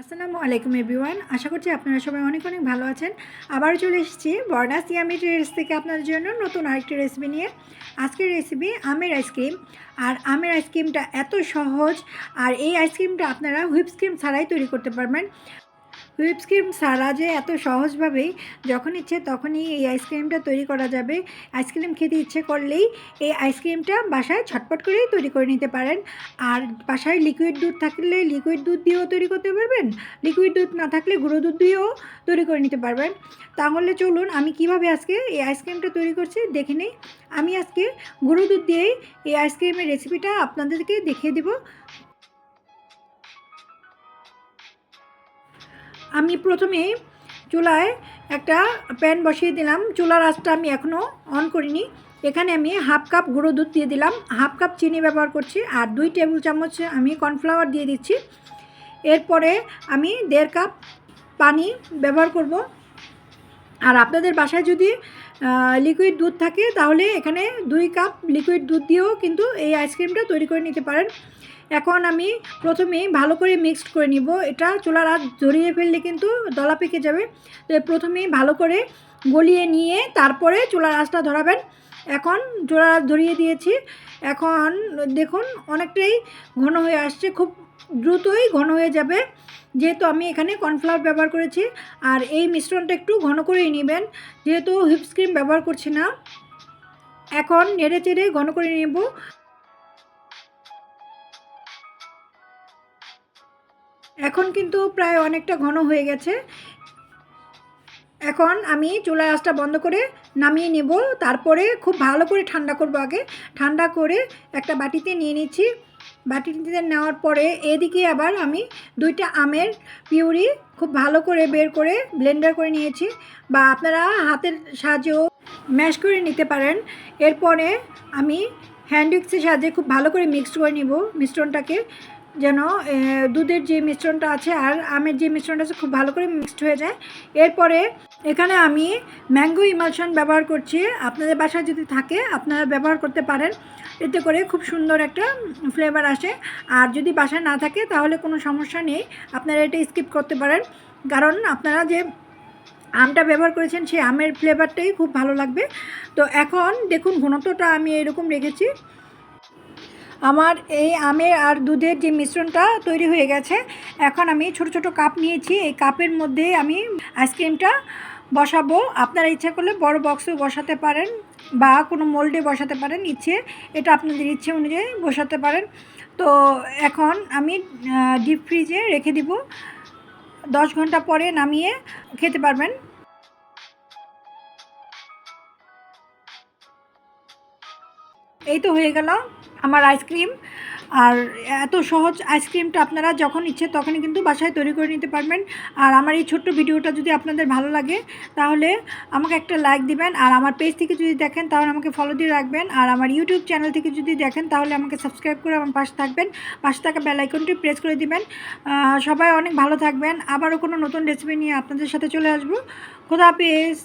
আসসালামু আলাইকুম, এভরিওয়ান। আশা করছি আপনারা সবাই অনেক অনেক ভালো আছেন। আবারও চলে এসেছি বর্ণাস ইয়ামি ট্রেডস থেকে আপনাদের জন্য নতুন আরেকটি রেসিপি নিয়ে। আজকের রেসিপি আমের আইসক্রিম আর আমের আইসক্রিমটা এত সহজ, আর এই আইসক্রিমটা আপনারা হুইপ ক্রিম ছাড়াই তৈরি করতে পারবেন। হুইপ ক্রিম ছাড়া যে এত সহজভাবেই যখন ইচ্ছে তখনই এই আইসক্রিমটা তৈরি করা যাবে। আইসক্রিম খেতে ইচ্ছে করলেই এই আইসক্রিমটা বাসায় ছটপট করেই তৈরি করে নিতে পারেন। আর বাসায় লিকুইড দুধ থাকলে লিকুইড দুধ দিয়েও তৈরি করতে পারবেন লিকুইড দুধ না থাকলে গুঁড়ো দুধ দিয়েও তৈরি করে নিতে পারবেন। তাহলে চলুন আমি কীভাবে আজকে এই আইসক্রিমটা তৈরি করছি দেখে নেই। আমি আজকে গুঁড়ো দুধ দিয়েই এই আইসক্রিমের রেসিপিটা আপনাদেরকে দেখিয়ে দেবো। আমি প্রথমে চুলায় একটা প্যান বসিয়ে দিলাম। চুলার আঁচটা আমি এখনও অন করিনি। এখানে আমি হাফ কাপ গুঁড়ো দুধ দিয়ে দিলাম। হাফ কাপ চিনি ব্যবহার করছি আর দুই টেবিল চামচ আমি কর্নফ্লাওয়ার দিয়ে দিচ্ছি। এরপরে আমি দেড় কাপ পানি ব্যবহার করব। আর আপনাদের বাসায় যদি লিকুইড দুধ থাকে তাহলে এখানে দুই কাপ লিকুইড দুধ দিয়েও কিন্তু এই আইসক্রিমটা তৈরি করে নিতে পারেন। এখন আমি প্রথমে ভালো করে মিক্সড করে নিব। এটা চুলার হাত জড়িয়ে ফেললে কিন্তু দলা পেকে যাবে। তো প্রথমেই ভালো করে গলিয়ে নিয়ে তারপরে চুলার আঁচটা ধরাবেন। এখন চুলার আঁচ ধরিয়ে দিয়েছি। এখন দেখুন অনেকটাই ঘন হয়ে আসছে। খুব দ্রুতই ঘন হয়ে যাবে। যেহেতু আমি এখানে কর্নফ্লাওয়ার ব্যবহার করেছি আর এই মিশ্রণটা একটু ঘন করেই নেবেন। যেহেতু হুইপস ক্রিম ব্যবহার করছি না। এখন নেড়ে চেড়ে ঘন করে নেব। এখন কিন্তু প্রায় অনেকটা ঘন হয়ে গেছে। এখন আমি চুলার আঁচটা বন্ধ করে নামিয়ে নেব। তারপরে খুব ভালো করে ঠান্ডা করব আগে। ঠান্ডা করে একটা বাটিতে নিয়ে নিচ্ছি। বাটিতে নেওয়ার পরে এদিকে আবার আমি দুইটা আমের পিউরি খুব ভালো করে বের করে ব্লেন্ডার করে নিয়েছি। বা আপনারা হাতের সাহায্যেও ম্যাশ করে নিতে পারেন। এরপরে আমি হ্যান্ড উইক্সের সাহায্যে খুব ভালো করে মিক্সড করে নিব মিশ্রণটাকে। যেন দুধের যে মিশ্রণটা আছে আর আমের যে মিশ্রণটা আছে খুব ভালো করে মিক্সড হয়ে যায়। এরপরে এখানে আমি ম্যাঙ্গো ইমালশন ব্যবহার করছি। আপনাদের বাসায় যদি থাকে, আপনারা ব্যবহার করতে পারেন। এতে করে খুব সুন্দর একটা ফ্লেভার আসে। আর যদি বাসায় না থাকে, তাহলে কোনো সমস্যা নেই। আপনারা এটা স্কিপ করতে পারেন। কারণ আপনারা যে আমটা ব্যবহার করেছেন, সেই আমের ফ্লেভারটাই খুব ভালো লাগবে। তো এখন দেখুন, ঘনত্বটা আমি এরকম রেখেছি। আমার এই আমের আর দুধের যে মিশ্রণটা তৈরি হয়ে গেছে, এখন আমি ছোট ছোট কাপ নিয়েছি। এই কাপের মধ্যে আমি আইসক্রিমটা বসাবো। আপনারা ইচ্ছা করলে বড় বক্সেও বসাতে পারেন বা কোনো মোল্ডে বসাতে পারেন, ইচ্ছে, এটা আপনাদের ইচ্ছে অনুযায়ী বসাতে পারেন। তো এখন আমি ডিপ ফ্রিজে রেখে দিব। দশ ঘণ্টা পরে নামিয়ে খেতে পারবেন। এই তো হয়ে গেল। আমার আইসক্রিম। আর এত সহজ আইসক্রিমটা আপনারা যখন ইচ্ছে তখনই কিন্তু বাসায় তৈরি করে নিতে পারবেন। আর আমার এই ছোট্ট ভিডিওটা যদি আপনাদের ভালো লাগে, তাহলে আমাকে একটা লাইক দিবেন। আর আমার পেজ থেকে যদি দেখেন, তাহলে আমাকে ফলো দিয়ে রাখবেন। আর আমার ইউটিউব চ্যানেল থেকে যদি দেখেন, তাহলে আমাকে সাবস্ক্রাইব করে আমার পাশে থাকবেন। পাশে থাকা বেল আইকনটি প্রেস করে দিবেন। সবাই অনেক ভালো থাকবেন। আবারও কোনো নতুন রেসিপি নিয়ে আপনাদের সাথে চলে আসব। খোদা হাফেজ।